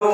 五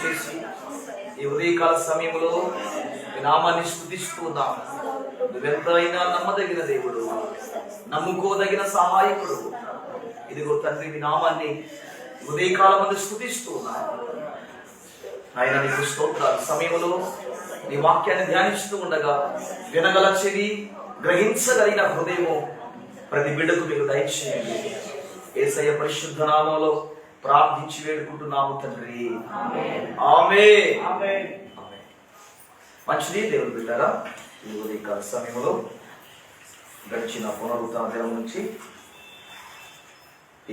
చేసి ఈ ఉదయకాల సమయంలో నామాన్ని స్థుతిస్తూ ఉన్నాం నువ్వెంతైనా నమ్మదగిన దేవుడు నమ్ముకోదగిన సహాయకుడు. ఇదిగో తండ్రి మీ నామాన్ని ఉదయకాలం మంది స్థుతిస్తూ ఆయన నీకు స్తోత్రాలు. సమయంలో నీ వాక్యాన్ని ధ్యానిస్తూ ఉండగా వినగల చెవి గ్రహించగలిగిన హృదయము ప్రతి బిడ్డకు మీరు దయచేయండి. ఏసయ్య పరిశుద్ధ నామంలో ప్రార్థించి వేడుకుంటున్నాము తండ్రి. ఆమె మంచిది దేవుడు బిడ్డారా? ఈ ఉదయకాల సమయంలో గడిచిన పునరుత్న దినం నుంచి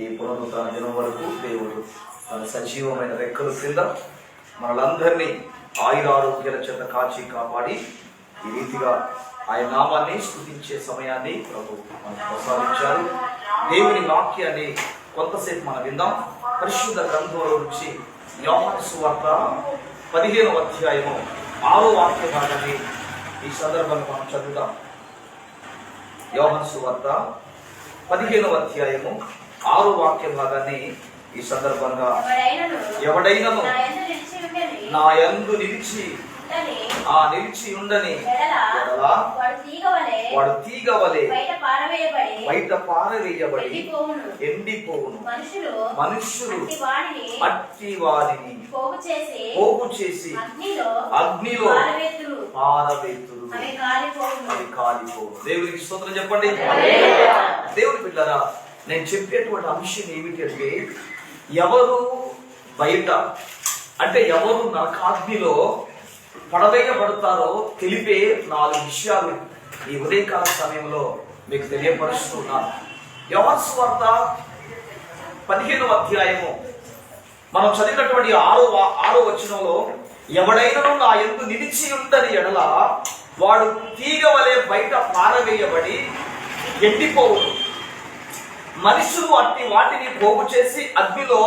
ఈ పునరుత్న దినం వరకు దేవుడు తన సజీవమైన రెక్కల క్రింద మనలందరినీ ఆయురారోగ్యాల చేత కాచి కాపాడి ఈ రీతిగా ఆయన నామాన్ని స్థుతించే సమయాన్ని ప్రభు మనకు ప్రసాదించారు. దేవుని వాక్యాన్ని కొంతసేపు మనం విందాం. పరిశుద్ధ గ్రంథంలో నుంచి యోహాను సువార్త పదిహేను అధ్యాయము ఆరో వాక్య భాగాన్ని ఈ సందర్భంగా మనం చదువుదాం. యోహాను సువార్త పదిహేనవ అధ్యాయము ఆరో వాక్య భాగాన్ని ఈ సందర్భంగా ఎవడైనను ఎవడైనను నా యందు నిలిచి ఆ నిలిచి ఉండని వాడు తీగ వలె వాడు తీగ వలె బయట పారవేయబడి ఎండిపోవును. మనుషులు అట్టి వారిని పోగు చేసి అగ్నిలో పారవేతురు. అవి కాలిపోవు దేవునికి స్తోత్రం చెప్పండి. దేవుని పిల్లరా నేను చెప్పేటువంటి అంశం ఏమిటి అంటే ఎవరు బయట అంటే ఎవరు నరకాగ్నిలో పడవేయబడతారో తెలిపే నాలుగు విషయాలు ఈ ఉదయకాల సమయంలో మీకు తెలియపరుస్తున్నాను ఎవరి వార్త పదిహేనవ అధ్యాయము. మనం చదివినటువంటి ఆరో ఆరో వచనంలో ఎవడైనను నా ఎందు నిలిచి ఉందని ఎడల వాడు తీగ వలె బయట పారవేయబడి ఎండిపోవును. మనుషులు అట్టి వాటిని పోగు చేసి అగ్నిలో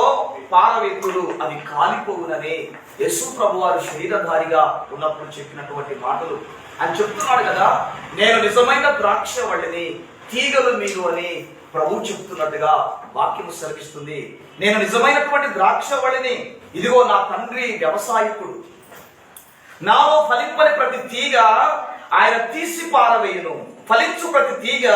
పారవేతుడు అవి కాలిపోవునని యశు ప్రభు వారు శరీరధారిగా ఉన్నప్పుడు చెప్పినటువంటి మాటలు. అని చెప్తున్నాడు కదా నేను నిజమైన ద్రాక్ష వల్లిని తీగలు మీరు అని ప్రభు చెప్తున్నట్టుగా వాక్యం సెలవిస్తుంది. నేను నిజమైనటువంటి ద్రాక్ష వల్లిని ఇదిగో నా తండ్రి వ్యవసాయకుడు. నాలో ఫలింపని ప్రతి తీగ ఆయన తీసి పారవేయను. ఫలించు ప్రతి తీగ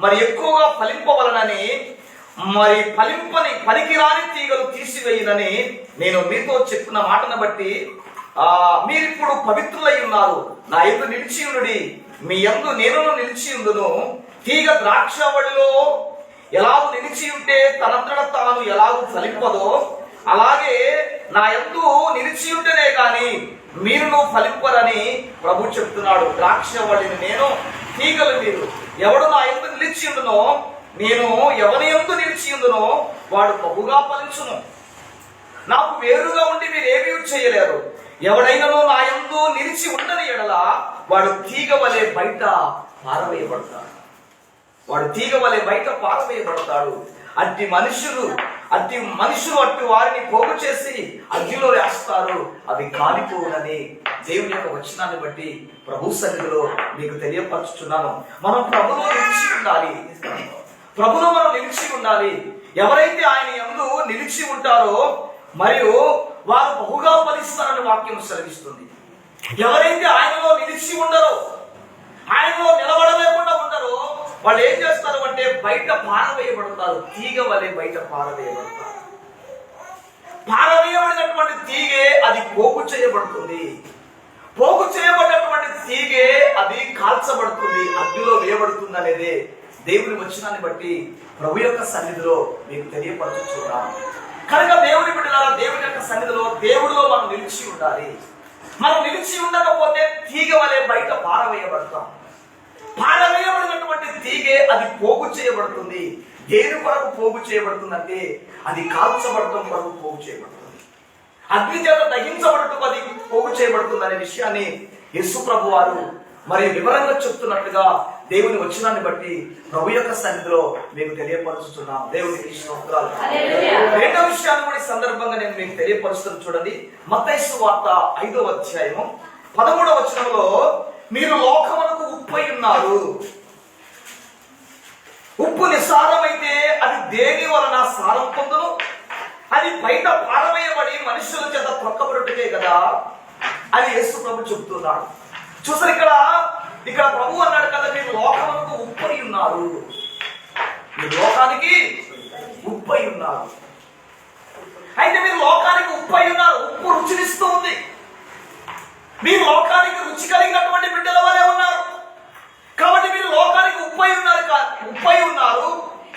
మరి ఎక్కువగా ఫలింపవలనని మరి ఫలింపని పనికిరాని తీగలు తీసివేయనని నేను మీతో చెప్పిన మాటను బట్టి ఆ మీరిప్పుడు పవిత్రులై ఉన్నారు. నా ఎందు నిలిచి మీ ఎందు నేను నిలిచి ఉండును. తీగ ద్రాక్షవడిలో ఎలాగూ నిలిచి ఉంటే తనంతట తాను ఎలాగూ ఫలింపదో అలాగే నా ఎందు నిలిచి ఉంటేనే కానీ మీరును ఫలింపరని ప్రభు చెప్తున్నాడు. ద్రాక్షవళిని నేను తీగలు మీరు ఎవడు నా ఎందు నిలిచి ఉండునో నేను ఎవరి ఎందు నిలిచి ఉందునో వాడు బహుగా ఫలించును. నాకు వేరుగా ఉండి మీరేమీ ఏమీ చేయలేరు. ఎవడైనానో నా ఎందు నిలిచి ఉండని ఎడల వాడు తీగ వలె బయట పారవేయబడతాడు. వాడు తీగ వలె బయట పారవేయబడతాడు. అట్టి మనుషులు అట్టి మనుషులు అట్టి వారిని పోగు చేసి అగ్నిలో వేస్తారు అవి కాలిపోవునని దేవుని యొక్క వచనాన్ని బట్టి ప్రభు సన్నిధిలో మీకు తెలియపరుచుతున్నాను మనం ప్రభులో నిలిచి ఉండాలి. ప్రభులో మనం నిలిచి ఉండాలి. ఎవరైతే ఆయన ఎందు నిలిచి ఉంటారో మరియు వారు బహుగా ఫలిస్తారని వాక్యం సెలవిస్తుంది. ఎవరైతే ఆయనలో నిలిచి ఉండరో ఆయనలో నిలబడలేకుండా ఉండరో వాళ్ళు ఏం చేస్తారు అంటే బయట పారవేయబడతారు. తీగ వలె బయట పారవేయబడతారు. పారవేయబడినటువంటి తీగే అది పోగు చేయబడుతుంది. పోగు చేయబడినటువంటి తీగే అది కాల్చబడుతుంది. అగ్నిలో వేయబడుతుంది అనేది దేవుని వచ్చినాన్ని బట్టి ప్రభు యొక్క సన్నిధిలో మీకు తెలియపరచుచున్నాం కనుక దేవుని బిడ్డలారా దేవుని యొక్క సన్నిధిలో దేవుడిలో మనం నిలిచి ఉండాలి. మనం నిలిచి ఉండకపోతే తీగ వలె బయట పారవేయబడతాం. పారవేయబడినటువంటి తీగే అది పోగు చేయబడుతుంది. దేని కొరకు పోగు చేయబడుతుందంటే అది కాల్చబడటం కొరకు పోగు చేయబడుతుంది. అగ్ని చేత దహించబడటం అది పోగు చేయబడుతుంది అనే విషయాన్ని యశు ప్రభు వారు మరి వివరంగా చెప్తున్నట్టుగా దేవుని వచనాన్ని బట్టి ప్రభు యొక్క సన్నిధిలో మీకు తెలియపరుచుతున్నాం దేవునికి స్తోత్రాలు హల్లెలూయా. రెండో విషయాన్ని కూడా ఈ సందర్భంగా నేను మీకు తెలియపరుస్తాను చూడండి. మత్తయి వార్త ఐదో అధ్యాయము పదమూడవ వచనంలో మీరు లోకమునకు ఉప్పై ఉన్నారు. ఉప్పు నిస్సారమైతే అది దేని వలన సారం పొందును? అది బయట పారవేయబడి మనుషుల చేత తొక్కబడుటకే కదా? అని యేసు ప్రభు చెప్తున్నాడు చూసారు ఇక్కడ ఇక్కడ ప్రభు అన్నాడు కదా మీరు లోకములకు ఉప్పై ఉన్నారు. మీరు లోకానికి ఉప్పై ఉన్నారు. అయితే మీరు లోకానికి ఉప్పై ఉన్నారు ఉప్పు రుచినిస్తూ ఉంది. మీరు లోకానికి రుచి కలిగినటువంటి బిడ్డల వలె ఉన్నారు. కాబట్టి మీరు లోకానికి ఉప్పై ఉన్నారు ఉప్పై ఉన్నారు.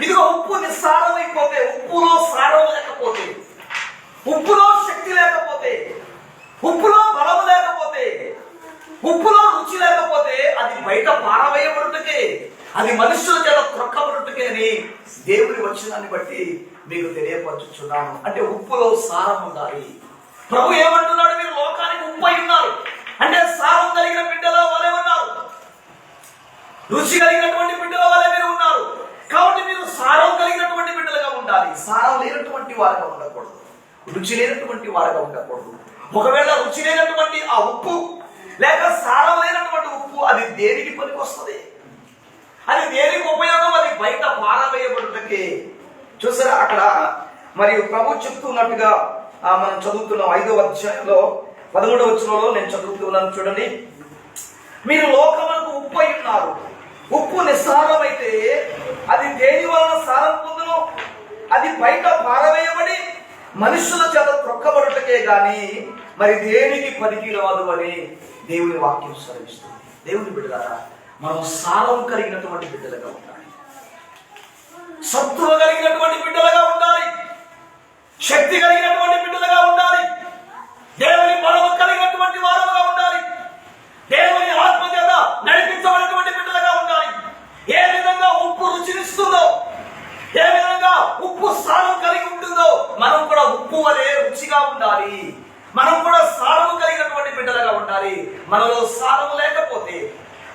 ఇదిగో ఉప్పు నిస్సారమైపోతే ఉప్పులో సారం లేకపోతే ఉప్పులో శక్తి లేకపోతే ఉప్పులో బలం లేకపోతే ఉప్పులో అది బయట పారవేయబడుటకే అది మనుషుల చేత త్రొక్కబడుటకే అని దేవుని వచ్చినాన్ని బట్టి మీకు తెలియపరచుచున్నాను. అంటే ఉప్పులో సారం ఉండాలి. ప్రభు ఏమంటున్నాడు? మీరు లోకానికి ఉప్పు అయి ఉన్నారు. అంటే సారం కలిగిన బిడ్డలో వలె ఉన్నారు. రుచి కలిగినటువంటి బిడ్డల వలె మీరు ఉన్నారు. కాబట్టి మీరు సారం కలిగినటువంటి బిడ్డలుగా ఉండాలి. సారం లేనటువంటి వారుగా ఉండకూడదు. రుచి లేనటువంటి వారుగా ఉండకూడదు. ఒకవేళ రుచి లేనటువంటి ఆ ఉప్పు లేక సారమైనటువంటి ఉప్పు అది దేనికి పనికి వస్తుంది అది దేనికి ఉపయోగం? అది బయట పారవేయబడుటకే. చూసారా అక్కడ? మరియు ప్రభు చెప్తున్నట్టుగా మనం చదువుతున్నాం ఐదవ అధ్యాయంలో పదమూడవ వచ్చినలో నేను చదువుతున్నాను చూడండి. మీరు లోకములకు ఉప్పు అయి ఉన్నారు. ఉప్పు నిస్సారమైతే అది దేని వలన సారం పొందును? అది బయట పారవేయబడి మనుషుల చేత త్రొక్కబడుటకే గాని మరి దేనికి పనికి రాదు అని దేవుని వాక్యం సెలవిస్తుంది దేవుని బిడ్డలారా మనం సారం కలిగినటువంటి బిడ్డలుగా ఉండాలి. సత్తువ కలిగినటువంటి బిడ్డలుగా ఉండాలి. శక్తి కలిగినటువంటి బిడ్డలుగా ఉండాలి. దేవుని బలము కలిగినటువంటి వారుగా ఉండాలి. దేవుని ఆత్మ చేత నడిపించబడినటువంటి బిడ్డలుగా ఉండాలి. ఏ విధంగా ఉప్పు రుచినిస్తుందో ఏ విధంగా ఉప్పు సారం కలిగి ఉంటుందో మనం కూడా ఉప్పు వలె రుచిగా ఉండాలి. మనం కూడా సారము కలిగి బిడ్డలుగా ఉండాలి. మనలో సారము లేకపోతే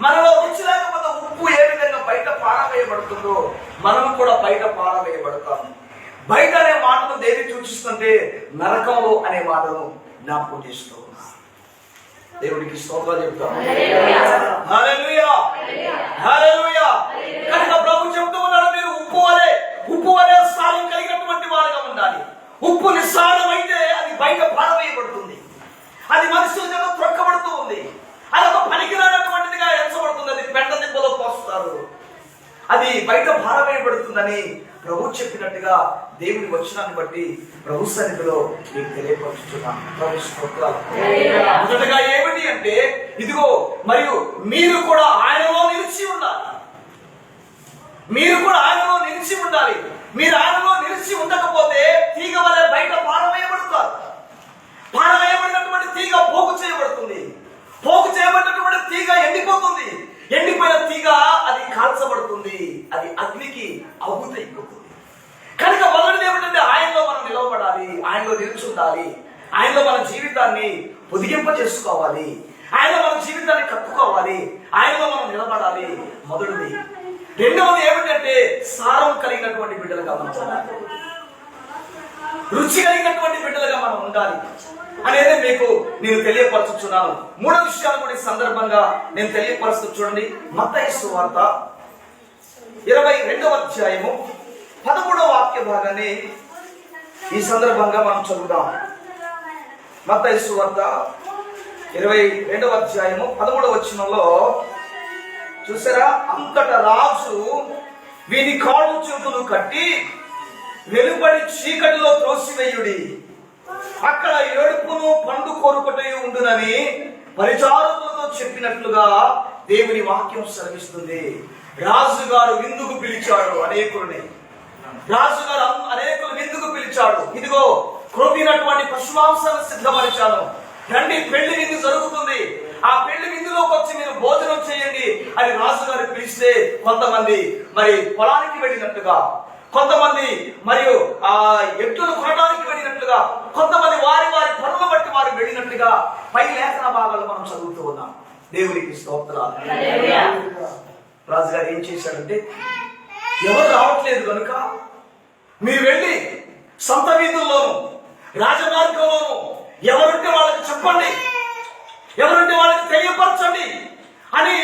మనలో రుచి లేకపోతే ఉప్పు ఏ విధంగా బయట పారవేయబడుతుందో మనం కూడా బయట పారవేయబడతాం. బయట అనే మాటను దేని సూచిస్తుంటే నరకంలో అనే మాటను జ్ఞాపకం చేస్తూ దేవుడికి స్తోత్రాలు చెప్తాం. హల్లెలూయా. హల్లెలూయా. కనుక ప్రభు చెప్తూ ఉన్నాడు మీరు ఉప్పు వలె ఉప్పు వలె సారం కలిగినటువంటి వారుగా ఉండాలి. ఉప్పు నిస్సారం అయితే అది బయట పారవేయబడుతుంది. అది మనుషుల చేత త్రొక్కబడుతూ ఉంది. అది ఒక పనికిరానటువంటిదిగా ఎంచబడుతుంది. అది పెంట దిబ్బలో పోస్తారు. అది బయట భారవేయబడుతుందని ప్రభు చెప్పినట్టుగా దేవుని వచనాన్ని బట్టి ప్రభు సన్నిధిలో మీకు ప్రభు స్తోత్రాలు. మొదటగా ఏమిటి అంటే ఇదిగో మరియు మీరు కూడా ఆయనలో నిలిచి ఉండాలి. మీరు కూడా ఆయనలో నిలిచి ఉండాలి. మీరు ఆయనలో నిలిచి ఉండకపోతే తీగ వలె బయట పారవేయబడతారు పారవేయబడినటువంటి తీగ పోగు చేయబడుతుంది. పోగు చేయబడినటువంటి తీగ ఎండిపోతుంది. ఎండిపోయిన తీగ అది కాల్చబడుతుంది. అది అగ్నికి అవుతైపోతుంది కనుక మొదటిది ఏమిటంటే ఆయనలో మనం నిలవబడాలి ఆయనలో నిల్చుండాలి. ఆయనలో మన జీవితాన్ని పొదిగింప చేసుకోవాలి ఆయనలో మన జీవితాన్ని కప్పుకోవాలి. ఆయనలో మనం నిలబడాలి. మొదటిది. రెండవది ఏమిటంటే సారం కలిగినటువంటి బిడ్డలుగా మనం రుచి కలిగినటువంటి బిడ్డలుగా మనం ఉండాలి. అనేది మీకు నేను తెలియపరచుచున్నాను. మూడో విషయాలు కూడా ఈ సందర్భంగా నేను తెలియపరుస్తూ చూడండి. మత్తయి వార్త ఇరవై రెండవ అధ్యాయము పదమూడవ వాక్య భాగాన్ని ఈ సందర్భంగా మనం చదువుదాం. మత్తయి వార్త ఇరవై రెండవ అధ్యాయము పదమూడవ వచనంలో చూసారా? అంతట రాజు వీని కాళ్ళు చూపులు కట్టి వెలుబడి చీకటిలో త్రోసివేయుడి. అక్కడ ఏడుపును పండు కొరుకటయు ఉండునని పరిచారకులతో చెప్పినట్లుగా దేవుని వాక్యం సెలవిస్తుంది. రాజుగారు విందుకు పిలిచాడు అనేకుల్ని. రాజుగారు అనేకులు విందుకు పిలిచాడు. ఇదిగో క్రొవ్వినటువంటి పశుమాంసాలు సిద్ధపరిచాను రండి పెళ్ళి విందు జరుగుతుంది. ఆ పెళ్ళి విందులోకి వచ్చి మీరు భోజనం చేయండి. అని రాజుగారు పిలిస్తే కొంతమంది మరి పొలానికి వెళ్ళినట్టుగా కొంతమంది మరియు ఆ ఎద్దులు కొనడానికి వెళ్ళినట్లుగా కొంతమంది వారి వారి పనులు బట్టి వారు వెళ్ళినట్టుగా పై లేఖన భాగాలు మనం చదువుతూ ఉన్నాం. దేవునికి స్తోత్రాలు. రాజుగారు ఏం చేశాడంటే ఎవరు రావట్లేదు కనుక మీరు వెళ్ళి సొంత వీధుల్లోను రాజమార్గంలోను ఎవరుంటే వాళ్ళకి చెప్పండి ఎవరుంటే వాళ్ళకి తెలియపరచండి అని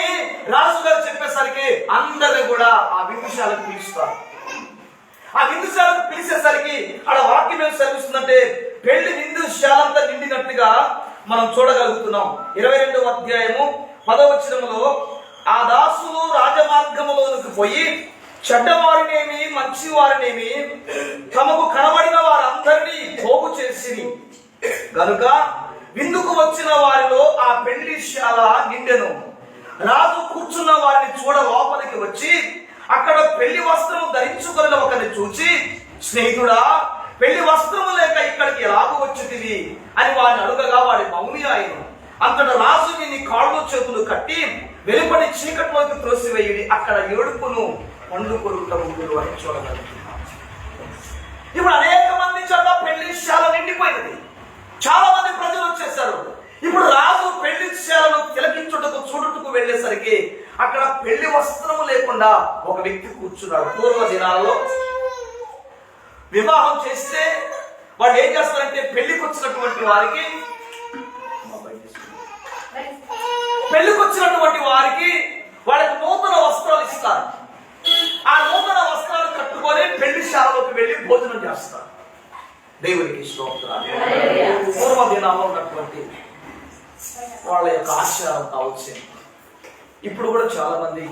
రాజుగారు చెప్పేసరికి అందరిని కూడా ఆ విమర్శాలకు పిలుస్తారు. ఆ విందుశాలకు పిలిచేసరికి ఆడ వాక్యం ఏం సెలవిస్తుందంటే పెళ్ళి విందుశాలంతా నిండినట్టుగా మనం చూడగలుగుతున్నాం. ఇరవై రెండవ అధ్యాయము పదవచనములో ఆ దాసులు రాజమార్గములోనికి పోయి చెడ్డవారినేమి మంచి వారినేమి తమకు కనబడిన వారందరినీ పోగు చేసి గనుక విందుకు వచ్చిన వారిలో ఆ పెళ్ళి శాల నిండెను. రాజు కూర్చున్న వారిని చూడ లోపలికి వచ్చి అక్కడ పెళ్ళి వస్త్రము ధరించుకున్న ఒకరిని చూచి స్నేహితుడా పెళ్ళి వస్త్రము లేక ఇక్కడికి ఎలాగో వచ్చింది అని వాడిని అడుగగా వాడి మౌని ఆయన అంతట రాజు నీ కాళ్ళు చేతులు కట్టి వెలుపడి చీకట్లోకి త్రోసివేయుడి అక్కడ ఏడుపును పండు కొరుట ఉండు అని చూడగలుగుతున్నాం ఇప్పుడు అనేక మంది చోట్ల పెళ్ళి శాల నిండిపోయినది. చాలా మంది ప్రజలు వచ్చేసారు ఇప్పుడు రాజు పెళ్ళి శాలను తిలకించుటకు చూడుటకు వెళ్ళేసరికి అక్కడ పెళ్ళి వస్త్ర లేకుండా ఒక వ్యక్తి కూర్చున్నాడు. పూర్వ దినాల్లో వివాహం చేస్తే వాళ్ళు ఏం చేస్తారంటే పెళ్ళికి వచ్చినటువంటి వారికి పెళ్ళికి వచ్చినటువంటి వారికి వాళ్ళకి నూతన వస్త్రాలు ఇస్తారు. ఆ నూతన వస్త్రాలు కట్టుకొని పెళ్ళి శాలలోకి వెళ్ళి భోజనం చేస్తారు. దేవునికి స్తోత్రాలు. పూర్వ దినాల్లో ఉన్నటువంటి వాళ్ళ యొక్క ఆచారం కావచ్చు ఇప్పుడు కూడా చాలా మంది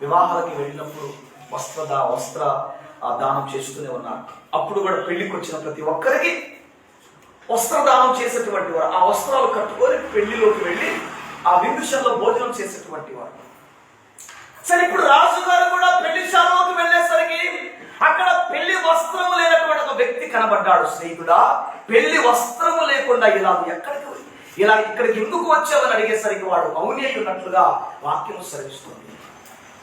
వివాహాలకి వెళ్ళినప్పుడు వస్త్ర దా- వస్త్ర దానం చేస్తూనే ఉన్నారు. అప్పుడు కూడా పెళ్ళికి వచ్చిన ప్రతి ఒక్కరికి వస్త్రదానం చేసేటువంటి వారు ఆ వస్త్రాలు కట్టుకొని పెళ్ళిలోకి వెళ్ళి ఆ విందుషంలో భోజనం చేసేటువంటి వారు. సరే ఇప్పుడు రాజుగారు కూడా పెళ్ళి శాలలోకి వెళ్ళేసరికి అక్కడ పెళ్ళి వస్త్రము లేనటువంటి ఒక వ్యక్తి కనబడ్డాడు. స్నేహితుడా పెళ్ళి వస్త్రము లేకుండా ఇలా ఎక్కడికి ఇలా ఇక్కడికి ఎందుకు వచ్చావని అడిగేసరికి వాడు మౌని ఉన్నట్లుగా వాక్యం సరిస్తుంది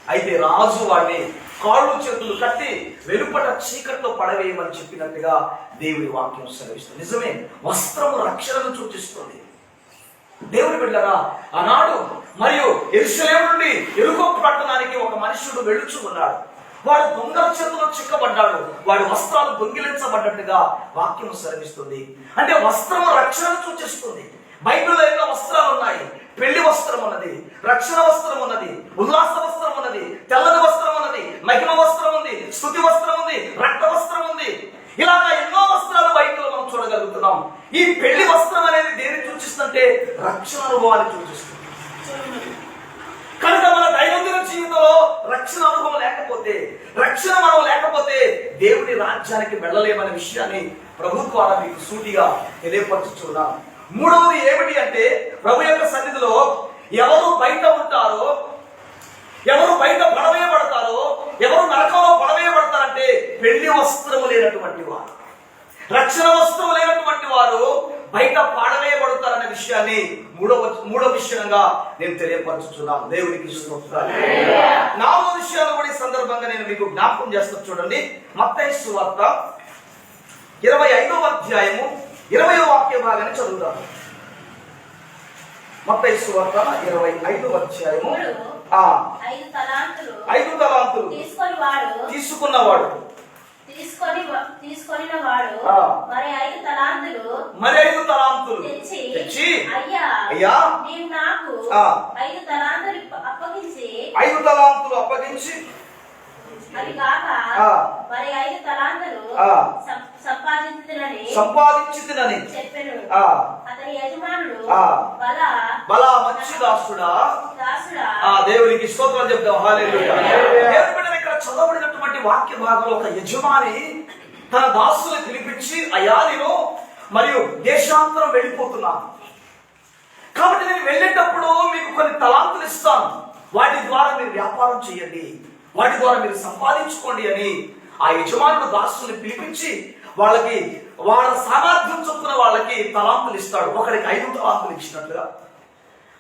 అయితే రాజు వాడిని కాళ్ళు చేతులు కట్టి వెలుపట చీకట్లో పడవేయమని చెప్పినట్టుగా దేవుడి వాక్యం సెలవిస్తుంది. నిజమే వస్త్రము రక్షణను సూచిస్తుంది. దేవుని బిడ్డరా ఆనాడు మరియు ఎరుసలేము నుండి ఎరుకో పట్టణానికి ఒక మనుషుడు వెళుచు ఉన్నాడు. వాడు దొంగల చేతిలో చిక్కబడ్డాడు. వాడి వస్త్రాలు దొంగిలించబడ్డట్టుగా వాక్యం సెలవిస్తుంది. అంటే వస్త్రము రక్షణను సూచిస్తుంది. బైబిల్లో ఎన్నో వస్త్రాలు ఉన్నాయి. పెళ్ళి వస్త్రం ఉన్నది రక్షణ వస్త్రం ఉన్నది ఉల్లాస వస్త్రం తెల్లని వస్త్రం ఉన్నది మహిమ వస్త్రం ఉంది స్థుతి వస్త్రం ఉంది రక్త వస్త్రం ఉంది. ఇలాగా ఎన్నో వస్త్రాలు బయటలో మనం చూడగలుగుతున్నాం. ఈ పెళ్ళి వస్త్రం అనేది దేని సూచిస్తుంటే రక్షణ అనుభవాన్ని సూచిస్తుంది. కనుక మన దైనందిన జీవితంలో రక్షణ అనుభవం లేకపోతే రక్షణ మనం లేకపోతే దేవుని రాజ్యానికి వెళ్ళలేమనే విషయాన్ని ప్రభు ద్వారా మీకు సూటిగా తెలియపరచుచున్నాం. మూడవది ఏమిటి అంటే ప్రభు యొక్క సన్నిధిలో ఎవరు బయట ఉంటారో ఎవరు బయట పడవేయబడతారో ఎవరు నరకంలో పడవేయబడతారంటే పెళ్ళి వస్త్రము లేనటువంటి వారు. రక్షణ వస్త్రం లేనటువంటి వారు బయట పాడవేయబడతారనే విషయాన్ని మూడవ మూడవ విషయంగా నేను తెలియపరచుతున్నాను దేవునికి స్తోత్రాలు. నాలుగో విషయాలు కూడా ఈ సందర్భంగా నేను మీకు జ్ఞాపకం చేస్తాను చూడండి. మత్తయి వార్త ఇరవై ఐదవ అధ్యాయము ఇరవై వాక్య భాగాన్ని చదువుతాను మత్తయి వార్త ఇరవై ఐదవ అధ్యాయము ఐదు తలాంతులు ఐదు తలాంతులు తీసుకొని వాడు తీసుకున్నవాడు తీసుకొని తీసుకొనిన వాడు. మరి ఐదు తలాంతులు మరి ఐదు తలాంతులు తెచ్చి తెచ్చి అయ్యా అయ్యా, నీవు నాకు. ఐదు తలాంతులు అప్పగించి ఐదు తలాంతులు అప్పగించి అవి కాక ఆ. మరి ఐదు తలాంతులు ఆ. సం- సంపాదించుతునని సంపాదించితినని చెప్పాను ఆ. అతని యజమానుడు ఆ. బల బలా మంచి దాసుడా. దాసుడా. ఆ దేవునికి స్తోత్రం చెప్తాం హల్లెలూయా. ఇక్కడ చదవబడినటువంటి వాక్య భాగంలో ఒక యజమాని తన దాసులను పిలిపించి నేను మరియు దేశాంతరం వెళ్ళిపోతున్నాను. కాబట్టి నేను వెళ్ళేటప్పుడు మీకు కొన్ని తలాంతులు ఇస్తాను. వాటి ద్వారా మీరు వ్యాపారం చేయండి. వాటి ద్వారా మీరు సంపాదించుకోండి అని ఆ యజమానుడు దాసుల్ని పిలిపించి వాళ్ళకి వాళ్ళ సామర్థ్యం చొప్పున వాళ్ళకి తలాంపులు ఇస్తాడు. ఒకరికి ఐదు తలాంపులు ఇచ్చినట్లుగా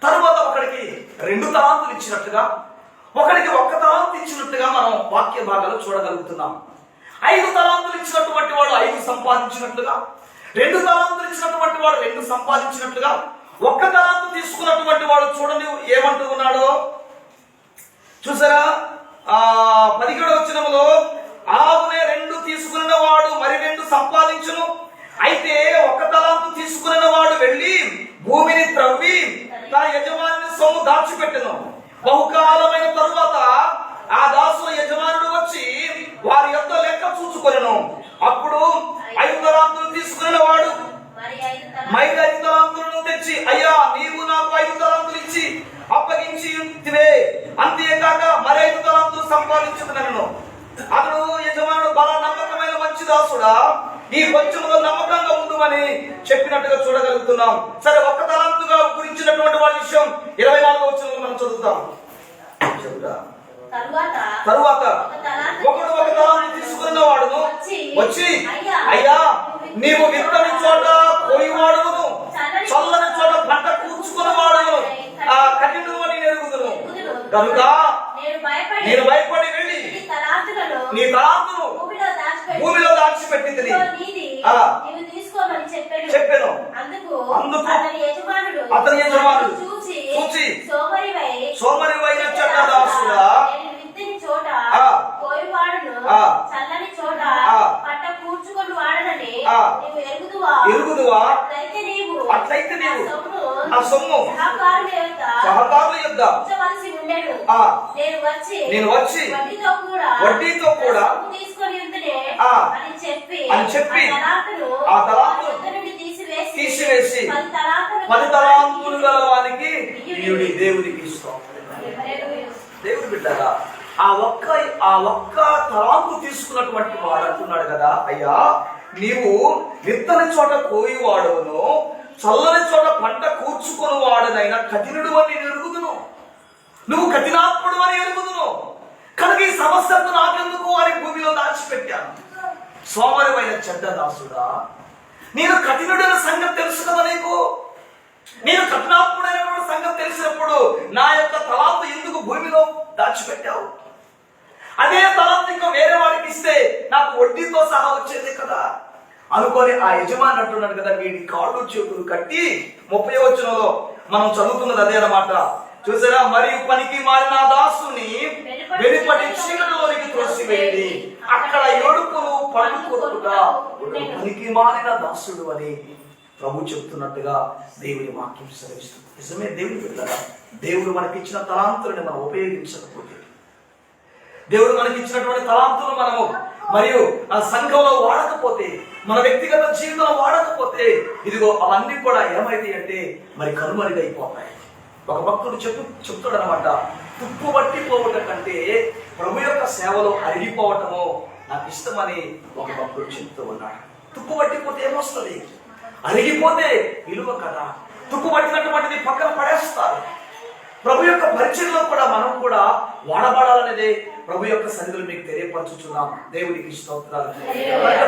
తర్వాత ఒకరికి రెండు తలాంతులు ఇచ్చినట్లుగా ఒకరికి ఒక్క తలాంతు ఇచ్చినట్టుగా మనం వాక్య భాగాలు చూడగలుగుతున్నాం. ఐదు తలాంతులు ఇచ్చినటువంటి వాడు ఐదు సంపాదించినట్లుగా రెండు తలాంతులు ఇచ్చినటువంటి వాడు రెండు సంపాదించినట్లుగా ఒక్క తలాంతు తీసుకున్నటువంటి వాడు చూడండి ఏమంటూ ఉన్నాడో. చూసారా? ఆ పదిహేడు వచ్చినములో ఆవునే రెండు తీసుకున్న వాడు మరి రెండు సంపాదించును. అయితే ఒక తలాంతు తీసుకున్న వాడు వెళ్ళి భూమిని త్రవ్వి తన యజమాని సొమ్ము దాచిపెట్టెను. బహుకాలమైన తరువాత ఆ దాసుల యజమానుడు వచ్చి వారి యొక్క లెక్క చూసుకొనెను అప్పుడు ఐదు తలాంతులు తీసుకున్న వాడు మైలు ఐదు తలాంతులను తెచ్చి అయ్యా నీవు నాకు ఐదు తలాంతులు ఇచ్చి అప్పగించి ఉంటివే అంతేకాక మరి ఐదు తలాంతులు సంపాదించుకున్నాను అతడు యజమానుడు బల నమ్మకమైన మంచి దాసుడా. ఈ కొంచెంలో నమ్మకంగా ఉండుమని చెప్పినట్టుగా చూడగలుగుతున్నాం. సరే ఒక్క తలాంతుగా గురించి గురించినటువంటి వాడి విషయం ఇరవై నాలుగో వచ్చిన మనం చదువుతాం. తరువాత తరువాత ఒక తలాంతు ఒకడు ఒక తలాన్ని తీసుకున్న వాడును. వచ్చి, అయ్యా, నీవు విత్తని చోట కోయివాడును చల్లని చోట పంట కూర్చుకుని వాడును ఆ కఠినము అని ఎరుగుదును కనుక నేను భయపడి వెళ్ళి నీ తలాంతును భూమిలో దాచిపెట్టి భూమిలో దాచిపెట్టి ఇదిగో నీది ఆ. నీవు తీసుకోమని చెప్పాను చెప్పాను అందుకు అతని యజమానుడు చూసి సోమరివై సోమరివైన చెడ్డదాసుడా నేను విత్తిన చోట ఆ. కోయివాడును ఆ. చల్లని చోట ఆ. పట్ట కూర్చుకొని వాడనని ఆ. నీవు ఎరుగుదువా ఎరుగుదువా అట్లయితే నీవు అట్లయితే నీవు నా సొమ్ము నా సొమ్ము సహకారుల యొక్క సహకారుల యొద్ద ఉంచవలసి ఉండెను ఆ. నేను వచ్చి నేను వచ్చి వడ్డీతో కూడా వడ్డీతో కూడా తీసుకొని ఉంటేనే ఆ. అని చెప్పి అని చెప్పి ఆ నుండి తీసివేసి తీసివేసి పది తలాంతులు గల వానికి ఈయుడి దేవునికి ఇష్టం దేవుడు బిడ్డగా ఆ ఒక్క ఆ ఒక్క తలాంతు తీసుకున్నటువంటి వాడు అంటున్నాడు కదా అయ్యా నీవు విత్తని చోట కోయి వాడును చల్లని చోట పంట కూర్చుకొని వాడనైనా కఠినుడు అని ఎరుగుదును నువ్వు కఠినాత్ముడు అని ఎరుగుదును కనుక ఈ సమస్యను నాకెందుకు అని భూమిలో దాచిపెట్టాను. సోమరమైన చెడ్డ దాసుడా నేను కఠినుడైన సంగతి తెలుసు కదా నీకు? నేను కఠినాత్ముడైనటువంటి సంగతి తెలిసినప్పుడు నా యొక్క తలాంతు ఎందుకు భూమిలో దాచిపెట్టావు? అదే తలాంతు ఇంకా వేరే వాడికి ఇస్తే నాకు వడ్డీతో సహా వచ్చేది కదా. అనుకొని ఆ యజమాని అంటున్నాడు కదా వీడి కాళ్ళు చేతులు కట్టి ముప్పై వచనంలో మనం చదువుతున్నది అదే అన్నమాట. చూసారా? మరియు పనికి మారిన దాసుని వెలుపటి చీకటిలోనికి త్రోసివేయండి అక్కడ ఏడుపును పండు కొట్టుట పనికి మారిన దాసుడు అని ప్రభు చెప్తున్నట్టుగా దేవుని వాక్యం సెలవిస్తుంది. నిజమే దేవుని బిడ్డలారా దేవుడు మనకిచ్చిన తలాంతులను మనం ఉపయోగించకపోతే దేవుడు మనకి ఇచ్చినటువంటి తలాంతులు మనము మరియు ఆ సంఘంలో వాడకపోతే మన వ్యక్తిగత జీవితంలో వాడకపోతే ఇదిగో అవన్నీ కూడా ఏమైతాయి అంటే మరి కనుమరుగైపోతాయి. ఒక భక్తుడు చెప్పు చెప్తాడు అనమాట తుప్పు పట్టిపోవటం కంటే ప్రభు యొక్క సేవలో అరిగిపోవటము నాకు ఇష్టమని ఒక భక్తుడు చెప్తూ ఉన్నాడు. తుప్పు పట్టిపోతే ఏమొస్తుంది? అరిగిపోతే విలువ కదా. తుప్పు పట్టినటువంటిది పక్కన పడేస్తారు. ప్రభు యొక్క పరిచయంలో కూడా మనం కూడా వాడబడాలనేదే ప్రభు యొక్క సన్నిధులు మీకు తెలియపరచుచున్నాం. దేవునికి స్తోత్రాలు.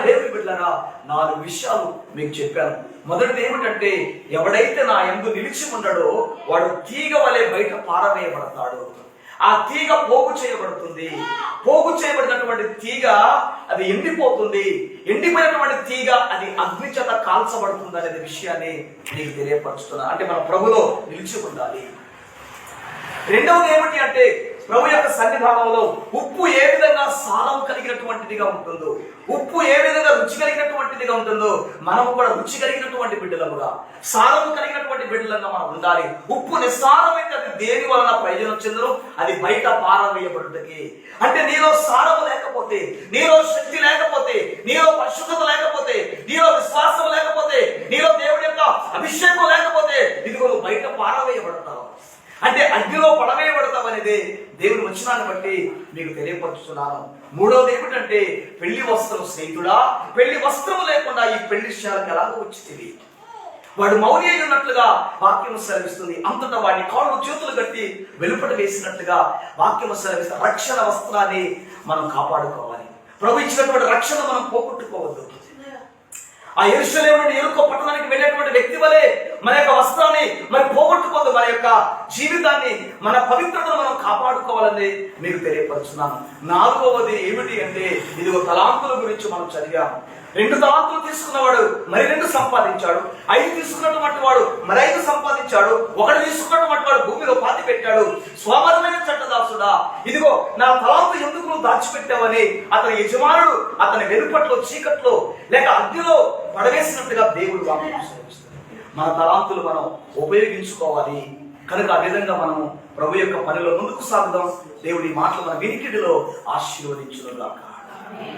దేవుని బిడ్డలారా నాలుగు విషయాలు మీకు చెప్పాను. మొదటిది ఏమిటంటే ఎవడైతే నా ఎందు నిలిచి ఉన్నాడో వాడు తీగ వలె బయట పారవేయబడతాడు. ఆ తీగ పోగు చేయబడుతుంది. పోగు చేయబడినటువంటి తీగ అది ఎండిపోతుంది. ఎండిపోయినటువంటి తీగ అది అగ్ని చేత కాల్చబడుతుంది అనే విషయాన్ని నీకు తెలియపరుస్తున్నా. అంటే మన ప్రభులో నిలిచి ఉండాలి. రెండవది ఏమిటి అంటే ప్రభు యొక్క సన్నిధానంలో ఉప్పు ఏ విధంగా సారం కలిగినటువంటిదిగా ఉంటుందో ఉప్పు ఏ విధంగా రుచి కలిగినటువంటిదిగా ఉంటుందో మనము కూడా రుచి కలిగినటువంటి బిడ్డలముగా సారం కలిగినటువంటి బిడ్డలంగా మనం ఉండాలి. ఉప్పు నిస్సారమైతే అది దేని వలన ప్రయోజనం చెందరు? అది బయట పారవేయబడుటకి అంటే నీలో సారము లేకపోతే నీలో శక్తి లేకపోతే నీలో పరిశుద్ధత లేకపోతే నీలో విశ్వాసం లేకపోతే నీలో దేవుడి యొక్క అభిషేకం లేకపోతే ఇదిగో బయట పారవేయబడతావు అంటే అగ్నిలో పడవేయబడతాం అనేది దేవుని వచనాన్ని బట్టి మీకు తెలియపరుచుతున్నాను. మూడవది ఏమిటంటే పెళ్ళి వస్త్రం స్నేహితుడా? పెళ్ళి వస్త్రం లేకుండా ఈ పెళ్ళి విషయాలకు ఎలాగో వచ్చింది వాడు మౌని అయి ఉన్నట్లుగా వాక్యం సెలవిస్తుంది. అంతటా వాడిని కాళ్ళు చేతులు కట్టి వెలుపట వేసినట్లుగా వాక్యం సెలవిస్తే రక్షణ వస్త్రాన్ని మనం కాపాడుకోవాలి. ప్రభు ఇచ్చినటువంటి రక్షణ మనం పోగొట్టుకోవద్దు. ఆ ఎరుసలేము ఎరుకో పట్టణానికి వెళ్ళేటువంటి వ్యక్తి వలె మన యొక్క వస్త్రాన్ని మరి పోగొట్టుకోదు మన యొక్క జీవితాన్ని మన పవిత్రతను మనం కాపాడుకోవాలని మీకు తెలియపరుచున్నాను. నాలుగవది ఏమిటి అంటే ఇదిగో తలాంతుల గురించి మనం చదివాము రెండు తలాంతులు తీసుకున్నవాడు మరి రెండు సంపాదించాడు. ఐదు తీసుకున్నటువంటి వాడు మరి ఐదు సంపాదించాడు. ఒకటి తీసుకున్నటువంటి వాడు భూమిలో పాతి పెట్టాడు. స్వామరమైన చట్టదాసుడా ఇదిగో నా తలాంతు ఎందుకు నువ్వు దాచిపెట్టావని అతని యజమానుడు అతని వెనుపట్లో చీకట్లో లేక అగ్నిలో పడవేసినట్టుగా దేవుడు మన తలాంతులు మనం ఉపయోగించుకోవాలి. కనుక ఆ విధంగా మనం ప్రభు యొక్క పనిలో ముందుకు సాగుదాం. దేవుడి మాటలు మన వినికిడిలో ఆశీర్వదించును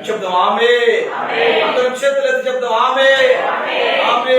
చెప్దాం ఆమె అందరం చేతులు చెప్దాం ఆమె ఆమె